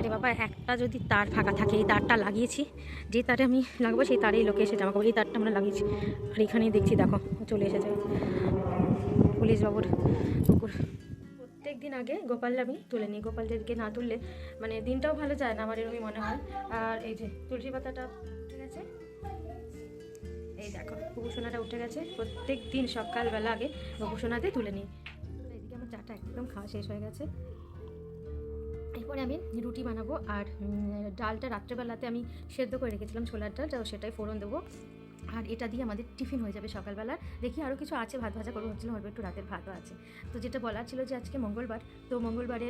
আরে বাবা, একটা যদি তার ফাঁকা থাকে, এই তারটা লাগিয়েছি, যে তারে আমি লাগাবো সেই তারেই লোকে এসে জামা কাপড়, এই তারটা আমরা লাগিয়েছি। আর এখানেই দেখছি, দেখো, চলে এসেছে। পুলিশ বাবুর কুকুর। প্রত্যেক দিন আগে গোপাল আমি তুলে নিই। গোপালদেরকে না তুললে মানে দিনটাও ভালো যায় না, আমার এরকমই মনে হয়। আর এই যে তুলসী পাতাটা উঠে গেছে। এই দেখো, গোপুসোনাটা উঠে গেছে। প্রত্যেক দিন সকালবেলা আগে গোপুসোনাতে তুলে নিই। এদিকে আমার চাটা একদম খাওয়া শেষ হয়ে গেছে। এরপরে আমি রুটি বানাবো আর ডালটা রাত্রেবেলাতে আমি সেদ্ধ করে রেখেছিলাম ছোলার ডাল সেটাই ফোড়ন দেবো। আর এটা দিয়ে আমাদের টিফিন হয়ে যাবে সকালবেলা। দেখি আরও কিছু আছে ভাত ভাজা করব, ভাবছিলাম অল্প একটু রাতের ভাতও আছে। তো যেটা বলার ছিল যে আজকে মঙ্গলবার, তো মঙ্গলবারে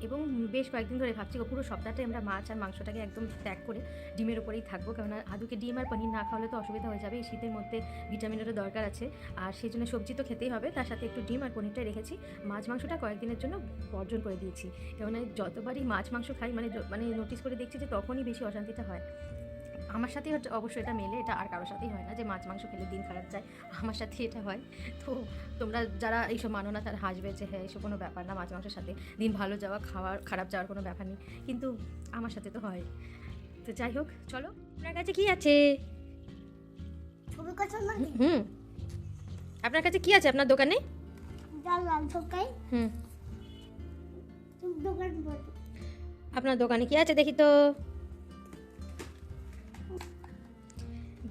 এবং বেশ কয়েকদিন ধরে ভাবছি পুরো সপ্তাহটাই আমরা মাছ আর মাংসটাকে একদম ত্যাগ করে ডিমের উপরেই থাকব। কেননা আদুকে ডিম আর পনির না খাওয়ালে তো অসুবিধা হয়ে যাবে। এই শীতের মধ্যে ভিটামিনেরও দরকার আছে। আর সেই জন্য সবজি তো খেতেই হবে। তার সাথে একটু ডিম আর পনিরটা রেখেছি। মাছ মাংসটা কয়েকদিনের জন্য বর্জন করে দিয়েছি। কেননা যতবারই মাছ মাংস খাই মানে মানে নোটিস করে দেখছি যে তখনই বেশি অশান্তিটা হয়। আমার সাথেই হচ্ছে অবশ্যই এটা মেলে এটা আর কারোর সাথেই হয় না যে মাছ মাংস খেলে দিন খারাপ যায় আমার সাথে এটা হয়। তো তোমরা যারা এইসব মানো না তারা হাসবে যে হ্যাঁ এইসব কোনো ব্যাপার না মাছ মাংসের সাথে দিন ভালো যাওয়া খাওয়ার খারাপ যাওয়ার কোনো ব্যাপার নেই। কিন্তু আমার সাথে তো হয়। তো যাই হোক চলো। আপনার কাছে কি আছে? হুম। আপনার কাছে কি আছে আপনার দোকানে? হুম। আপনার দোকানে কি আছে দেখি তো?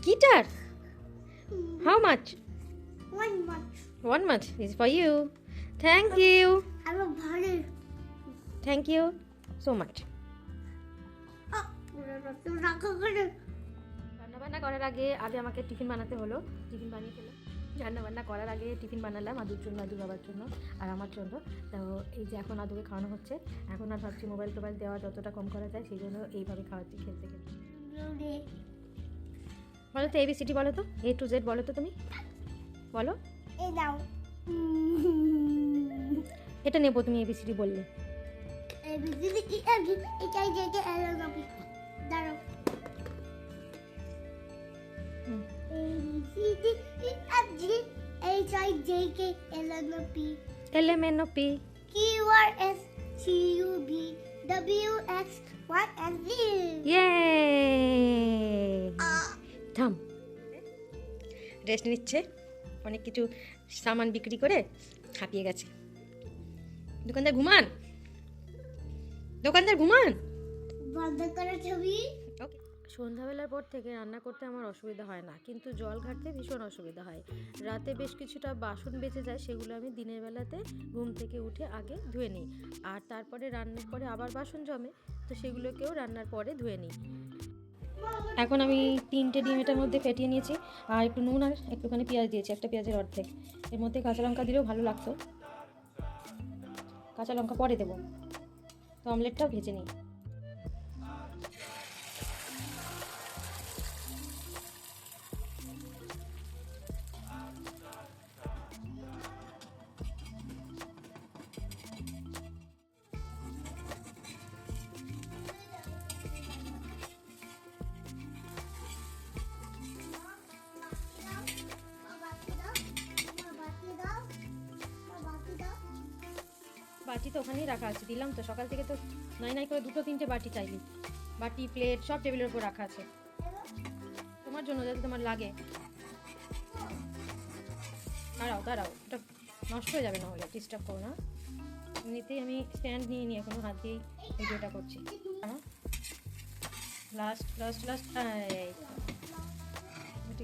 Guitar how much one much one much is for you thank you আরও ভালো থ্যাংক ইউ সো মাচ তো রাখো করে রান্না বান্না করার আগে আগে আমাকে টিফিন বানাতে হলো। টিফিন বানিয়ে ফেলাম রান্না বান্না করার আগে টিফিন বানালাম আদুর জন্য আদু বাবার জন্য আর আমার জন্য। তো এই যে এখন আদুকে খাওয়ানো হচ্ছে এখন আর ভাবছি মোবাইল টোবাইল দেওয়া যতটা কম করা যায় সেই জন্য এইভাবে খাওয়াচ্ছি খেলতে খেলতে। বলো তো এবিসিডি বলো তো এ টু জেড বলো তো তুমি। বলো। এ দাও এটা নেব তুমি এবিসিডি বললে। এই বিজলি কি আগে এটাই যেতে এলো না দাঁড়াও। হুম। এই বিজলি কি আগে এইটাই যেতে এলো না P L M N P Q R S T U V W X Y and Z ইয়ে থাম। রেস্ট নিচ্ছে অনেক কিছু সামান বিক্রি করে হাঁপিয়ে গেছে। দোকানদার ঘুমান। দোকানদার ঘুমান। বন্ধ করে ছবি। সন্ধ্যাবেলার পর থেকে রান্না করতে আমার অসুবিধা হয় না কিন্তু জল ঘাটতে ভীষণ অসুবিধা হয়। রাতে বেশ কিছুটা বাসন বেঁচে যায় সেগুলো আমি দিনের বেলাতে ঘুম থেকে উঠে আগে ধুয়ে নিই। আর তারপরে রান্নার পরে আবার বাসন জমে তো সেগুলোকেও রান্নার পরে ধুয়ে নিই। এখন আমি তিনটে ডিম এটার মধ্যে ফেটিয়ে নিয়েছি, আর একটু নুন আর একটুখানি পেঁয়াজ দিয়েছি, একটা পেঁয়াজের অর্ধেক। এর মধ্যে কাঁচা লঙ্কা দিলেও ভালো লাগতো। কাঁচা লঙ্কা পরে দেবো। তো অমলেটটাও ভেজে নিই। বাটি তো ওখানেই রাখা আছে, দিলাম তো। সকাল থেকে তো নাই নাই করে দুটো তিনটে বাটি চাইলি বাটি, প্লেট, সব টেবিলের উপর রাখা আছে। তোমার জন্য যাতে তোমার লাগে। দাঁড়াও দাঁড়াও এটা নষ্ট হয়ে যাবে না হলে ডিস্টার্ব করো না। এমনিতেই আমি স্ট্যান্ড নিয়ে নিয়ে এখনও হাত দিয়েই ভিডিওটা করছি। লাস্ট লাস্ট লাস্ট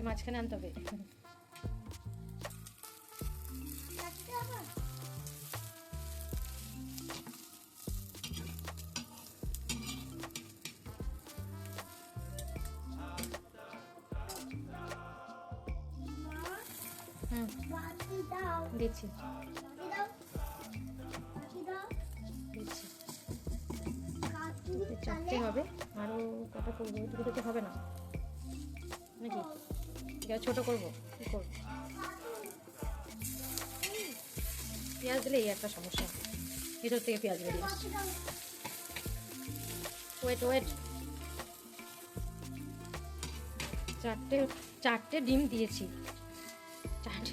মাঝখানে আনতে হবে। দিচ্ছি। দিচ্ছি। চারটে হবে। আরও কটা করব? দুটো তো হবে না। নাকি? এটা ছোট করব। কী করব? পেঁয়াজ দিলে এই একটা সমস্যা। ভিতর থেকে পেঁয়াজ বেরিয়ে ওয়েট ওয়েট চারটে চারটে ডিম দিয়েছি।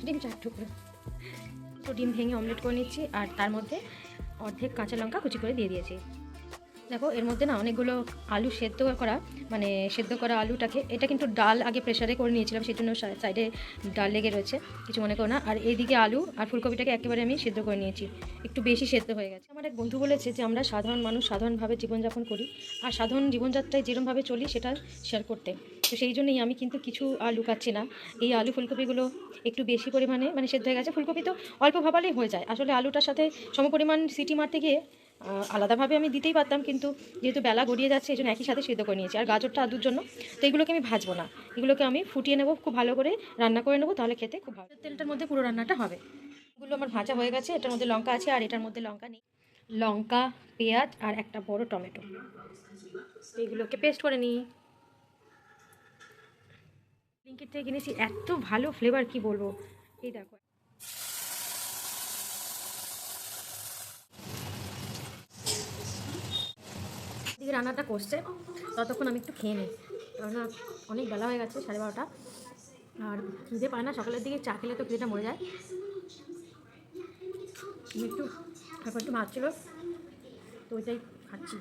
ডিম চার টুকরো। তো ডিম ভেঙে অমলেট করে নিচ্ছি আর তার মধ্যে অর্ধেক কাঁচা লঙ্কা কুচি করে দিয়ে দিয়েছি। দেখো, এর মধ্যে না অনেকগুলো আলু সেদ্ধ করা মানে সেদ্ধ করা আলুটাকে, এটা কিন্তু ডাল আগে প্রেসারে করে নিয়েছিলাম সেই জন্য সাইডে ডাল লেগে রয়েছে, কিছু মনে করো না। আর এইদিকে আলু আর ফুলকপিটাকে একেবারে আমি সেদ্ধ করে নিয়েছি, একটু বেশি সেদ্ধ হয়ে গেছে। আমার এক বন্ধু বলেছে যে, আমরা সাধারণ মানুষ সাধারণভাবে জীবনযাপন করি, আর সাধারণ জীবনযাত্রায় যেরমভাবে চলি সেটা শেয়ার করতে। তো সেই জন্যই আমি কিন্তু কিছু আর লুকাচ্ছি না। এই আলু ফুলকপিগুলো একটু বেশি পরিমাণে মানে সেদ্ধ হয়ে গেছে। ফুলকপি তো অল্প ভাবালেই হয়ে যায়। আসলে আলুটার সাথে সমপরিমাণ সিটি মারতে গিয়ে আলাদাভাবে আমি দিতেই পারতাম কিন্তু যেহেতু বেলা গড়িয়ে যাচ্ছে এই জন্য একই সাথে সেদ্ধ করে নিয়েছি। আর গাজরটা আদুর জন্য, তো এগুলোকে আমি ভাজবো না। এগুলোকে আমি ফুটিয়ে নেব, খুব ভালো করে রান্না করে নেব, তাহলে খেতে খুব ভালো। তেলটার মধ্যে পুরো রান্নাটা হবে। এগুলো আমার ভাজা হয়ে গেছে। এটার মধ্যে লঙ্কা আছে আর এটার মধ্যে লঙ্কা নেই। লঙ্কা, পেঁয়াজ আর একটা বড় টমেটো। এগুলোকে পেস্ট করে নিই। ব্লিঙ্কিট থেকে কিনেছি এত ভালো ফ্লেভার কি বলব? এই দেখো। এদিকে রান্নাটা করছে, ততক্ষণ আমি একটু খেয়ে নিই। কেননা অনেক বেলা হয়ে গেছে, সাড়ে বারোটা। আর খিদে পায় না, সকালের দিকে চা খেলে তো খিদেটা মরে যায়। একটু এখন একটু ভাত ছিল, তো ওইটাই খাচ্ছি।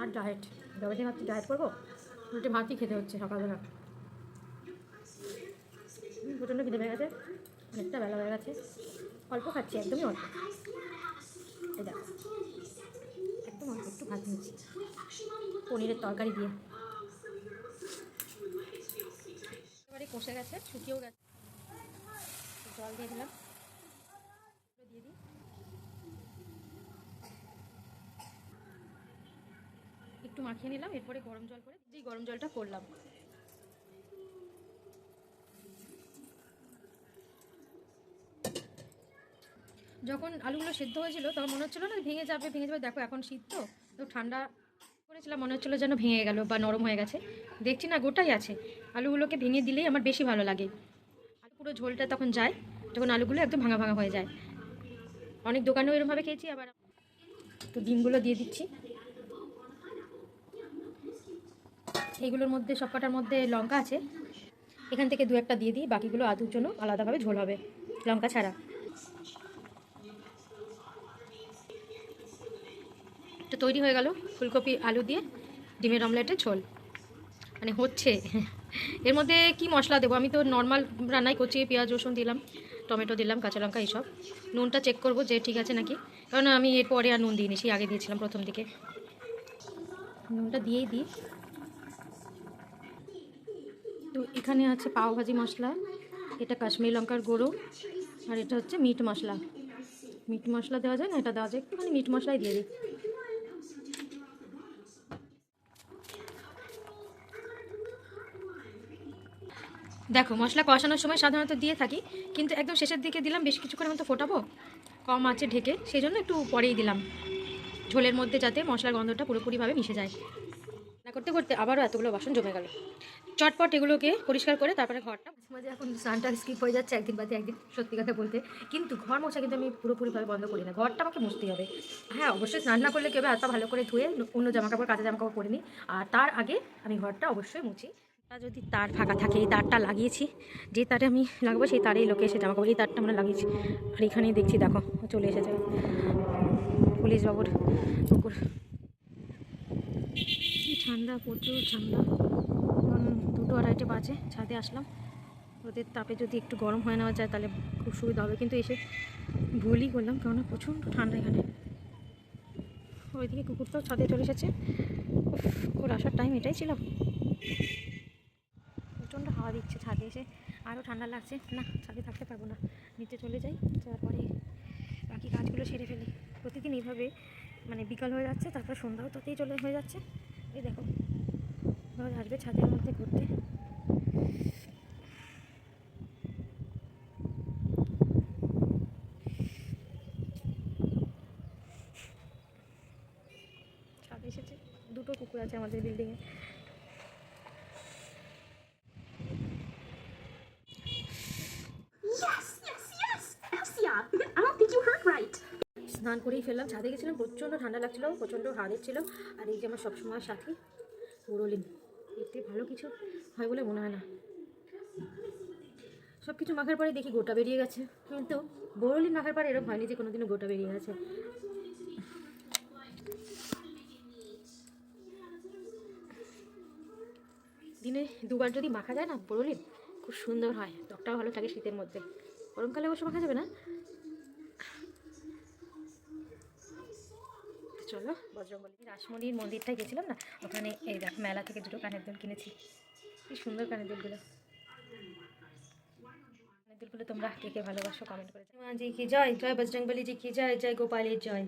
আর ডায়েট ব্যবসায়ী ভাবছি ডায়েট করব? উল্টে ভাতই খেতে হচ্ছে সকালবেলা। প্রচণ্ড খিদে পেয়ে গেছে, অনেকটা বেলা হয়ে গেছে। অল্প খাচ্ছি, একদমই অল্প। এই একদম অল্প, একটু ভাত নিয়েছি পনিরের তরকারি দিয়ে। এবারে কষে গেছে, শুকিয়েও গেছে। জল দিয়ে দিলাম। দিয়ে দিই। একটু মাখিয়ে নিলাম, এরপরে গরম জল করে যেই গরম জলটা করলাম। যখন আলুগুলো সেদ্ধ হয়েছিল, তখন মনে হচ্ছিল না ভেঙে যাবে ভেঙে যাবে। দেখো এখন শীত তো তো ঠান্ডা করেছিলাম, মনে হচ্ছিল যেন ভেঙে গেল বা নরম হয়ে গেছে। দেখছি না, গোটাই আছে। আলুগুলোকে ভেঙে দিলেই আমার বেশি ভালো লাগে। আর পুরো ঝোলটা তখন যায় তখন আলুগুলো একদম ভাঙা ভাঙা হয়ে যায়। অনেক দোকানেও এরমভাবে খেয়েছি, আবার তো ডিমগুলো দিয়ে দিচ্ছি। এইগুলোর মধ্যে সবকটার মধ্যে লঙ্কা আছে। এখান থেকে দু একটা দিয়ে দিই, বাকিগুলো আলুর জন্য আলাদাভাবে ঝোল হবে, লঙ্কা ছাড়া। তো তৈরি হয়ে গেল ফুলকপি, আলু দিয়ে ডিমের অমলেটের ঝোল। মানে হচ্ছে। এর মধ্যে কি মশলা দেবো? আমি তো নর্মাল রান্নাই করছি, পেঁয়াজ, রসুন দিলাম, টমেটো দিলাম, কাঁচা লঙ্কা, এইসব। নুনটা চেক করব যে ঠিক আছে নাকি? কারণ আমি এরপরে আর নুন দিইনি, সেই আগে দিয়েছিলাম প্রথম দিকে। নুনটা দিয়েই দিই। তো এখানে আছে পাও ভাজি মশলা, এটা কাশ্মীরি লঙ্কার গুঁড়ো, আর এটা হচ্ছে মিট মশলা। মিট মশলা দেওয়া যায় না, এটা দেওয়া যায়, একটুখানি মিট মশলাই দিয়ে দিই। দেখো, মশলা কষানোর সময় সাধারণত দিয়ে থাকি, কিন্তু একদম শেষের দিকে দিলাম, বেশ কিছুক্ষণের মতো ফোটাবো, কম আছে ঢেকে সেই জন্য একটু পরেই দিলাম। ঝোলের মধ্যে যাতে মশলার গন্ধটা পুরোপুরিভাবে মিশে যায়। করতে করতে আবারও এতগুলো বাসন জমে গেল। চটপট এগুলোকে পরিষ্কার করে তারপরে ঘরটা মাঝে এখন স্নানটা স্কিপ হয়ে যাচ্ছে একদিন বাদে একদিন, সত্যি কথা বলতে। কিন্তু ঘর মোছা কিন্তু আমি পুরোপুরিভাবে বন্ধ করি না। ঘরটা আমাকে মুছতেই হবে। হ্যাঁ অবশ্যই স্নান না করলে কেউ হাতটা ভালো করে ধুয়ে অন্য জামা কাপড় কাঁচা জামা কাপড় পরে নিই আর তার আগে আমি ঘরটা অবশ্যই মুছি। যদি তার ফাঁকা থাকে, এই তারটা লাগিয়েছি। যে তারে আমি লাগাবো, সেই তারেই লোকে এসে জামা কাপড় এই তারটা আমরা লাগিয়েছি। আর এখানেই দেখছি, দেখো, চলে এসেছে। পুলিশ বাবুর কুকুর ঠান্ডা, প্রচুর ঠান্ডা। এখন দুটো আড়াইটে বাজে, ছাদে আসলাম। ওদের তাপে যদি একটু গরম হয়ে নেওয়া যায় তাহলে খুব সুবিধা হবে। কিন্তু এসে ভুলই করলাম, কেননা প্রচণ্ড ঠান্ডা এখানে। ওইদিকে কুকুরটাও ছাদে চলে এসেছে। ওর আসার টাইম এটাই ছিল। প্রচণ্ড হাওয়া দিচ্ছে ছাদে এসে। আরও ঠান্ডা লাগছে। না, ছাদে থাকতে পারব না। নিচে চলে যাই তারপরে বাকি কাজগুলো সেরে ফেলি। প্রতিদিন এইভাবে মানে বিকাল হয়ে যাচ্ছে, তারপর সন্ধ্যাও তাতেই চলে হয়ে যাচ্ছে। এই দেখো রোজ আসবে ছাদের মধ্যে ঘুরতে। ছাদে এসেছে দুটো কুকুর আছে আমাদের বিল্ডিংয়ে স্নান করেই ফেললাম। ছাদে গেছিলাম, প্রচণ্ড ঠান্ডা লাগছিল, প্রচণ্ড হাওয়া ছিল আর এই যে আমার সবসময় সাথী পুরোলিন এতে ভালো কিছু হয় বলে মনে হয় না। সব কিছু মাখার পরে দেখি গোটা বেরিয়ে গেছে। কিন্তু বড়লিন মাখার পরে এরকম হয়নি যে কোনোদিনও গোটা বেরিয়ে গেছে। দিনে দুবার যদি মাখা যায় না বড়লিন খুব সুন্দর হয়। ত্বকটাও ভালো থাকে শীতের মধ্যে। গরমকালে অবশ্য মাখা যাবে না। চলো। বজরঙ্গলি রাসমণির মন্দিরটায় গেছিলাম না? ওখানে এই দেখ মেলা থেকে দুটো কানের দুল কিনেছি। কি সুন্দর কানের দুলগুলো। কানের দুলগুলো তোমরা কে কে ভালোবাসো কমেন্ট করে জি কি জয় জয় বজরংবলী জি কি জয় জয় গোপালের জয়।